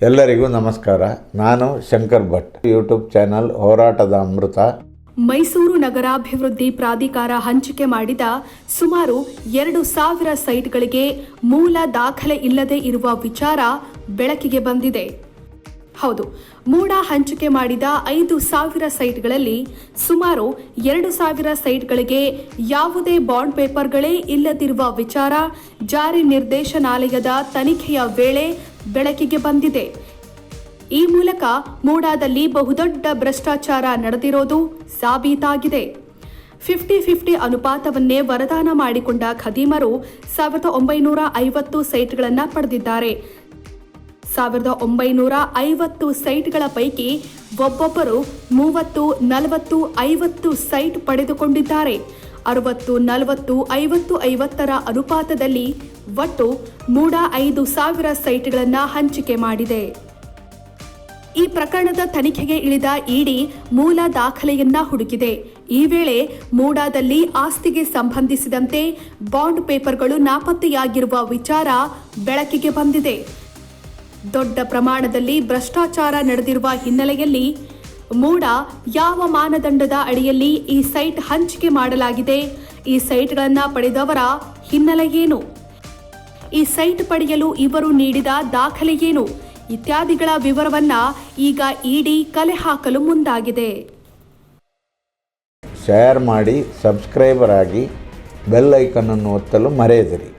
ಎಲ್ಲರಿಗೂ ನಮಸ್ಕಾರ. ನಾನು ಶಂಕರ್ ಭಟ್. ಯೂಟ್ಯೂಬ್ ಚಾನಲ್ ಹೋರಾಟದ ಅಮೃತ. ಮೈಸೂರು ನಗರಾಭಿವೃದ್ಧಿ ಪ್ರಾಧಿಕಾರ ಹಂಚಿಕೆ ಮಾಡಿದ ಸುಮಾರು ಎರಡು ಸಾವಿರ ಸೈಟ್ಗಳಿಗೆ ಮೂಲ ದಾಖಲೆ ಇಲ್ಲದೆ ಇರುವ ವಿಚಾರ ಬೆಳಕಿಗೆ ಬಂದಿದೆ. ಹೌದು, ಮೂಡ ಹಂಚಿಕೆ ಮಾಡಿದ ಐದು ಸಾವಿರ ಸೈಟ್ಗಳಲ್ಲಿ ಸುಮಾರು ಎರಡು ಸಾವಿರ ಸೈಟ್ಗಳಿಗೆ ಯಾವುದೇ ಬಾಂಡ್ ಪೇಪರ್ಗಳೇ ಇಲ್ಲದಿರುವ ವಿಚಾರ ಜಾರಿ ನಿರ್ದೇಶನಾಲಯದ ತನಿಖೆಯ ವೇಳೆ ಬೆಳಕಿಗೆ ಬಂದಿದೆ. ಈ ಮೂಲಕ ಮೂಡಾದಲ್ಲಿ ಬಹುದೊಡ್ಡ ಭ್ರಷ್ಟಾಚಾರ ನಡೆದಿರೋದು ಸಾಬೀತಾಗಿದೆ. ಫಿಫ್ಟಿ ಫಿಫ್ಟಿ ಅನುಪಾತವನ್ನೇ ವರದಾನ ಮಾಡಿಕೊಂಡ ಖದೀಮರು ಸಾವಿರದ ಒಂಬೈನೂರ ಐವತ್ತು ಸೈಟ್ಗಳನ್ನು ಪಡೆದಿದ್ದಾರೆ. ಸಾವಿರದ ಒಂಬೈನೂರ ಐವತ್ತು ಸೈಟ್ಗಳ ಪೈಕಿ ಒಬ್ಬೊಬ್ಬರು ಮೂವತ್ತು, ನಲವತ್ತು, ಐವತ್ತು ಸೈಟ್ ಪಡೆದುಕೊಂಡಿದ್ದಾರೆ. ಅರವತ್ತು, ನಲವತ್ತು, ಐವತ್ತು, ಐವತ್ತರ ಅನುಪಾತದಲ್ಲಿ ಒಟ್ಟು ಮೂಡ ಐದು ಸಾವಿರ ಸೈಟ್ಗಳನ್ನು ಹಂಚಿಕೆ ಮಾಡಿದೆ. ಈ ಪ್ರಕರಣದ ತನಿಖೆಗೆ ಇಳಿದ ಇಡಿ ಮೂಲ ದಾಖಲೆಯನ್ನ ಹುಡುಕಿದೆ. ಈ ವೇಳೆ ಮೂಡಾದಲ್ಲಿ ಆಸ್ತಿಗೆ ಸಂಬಂಧಿಸಿದಂತೆ ಬಾಂಡ್ ಪೇಪರ್ಗಳು ನಾಪತ್ತೆಯಾಗಿರುವ ವಿಚಾರ ಬೆಳಕಿಗೆ ಬಂದಿದೆ. ದೊಡ್ಡ ಪ್ರಮಾಣದಲ್ಲಿ ಭ್ರಷ್ಟಾಚಾರ ನಡೆದಿರುವ ಹಿನ್ನೆಲೆಯಲ್ಲಿ ಮೂಡ ಯಾವ ಮಾನದಂಡದ ಅಡಿಯಲ್ಲಿ ಈ ಸೈಟ್ ಹಂಚಿಕೆ ಮಾಡಲಾಗಿದೆ? ಈ ಸೈಟ್ಗಳನ್ನು ಪಡೆದವರ ಹಿನ್ನೆಲೆ ಏನು? ಈ ಸೈಟ್ ಪಡೆಯಲು ಇವರು ನೀಡಿದ ದಾಖಲೆ ಏನು? ಇತ್ಯಾದಿಗಳ ವಿವರವನ್ನ ಈಗ ಇಡಿ ಕಲೆ ಹಾಕಲು ಮುಂದಾಗಿದೆ. ಶೇರ್ ಮಾಡಿ ಸಬ್ಸ್ಕ್ರೈಬರ್ ಆಗಿ ಬೆಲ್ ಐಕನ್ನನ್ನು ಒತ್ತಲು ಮರೆಯದಿರಿ.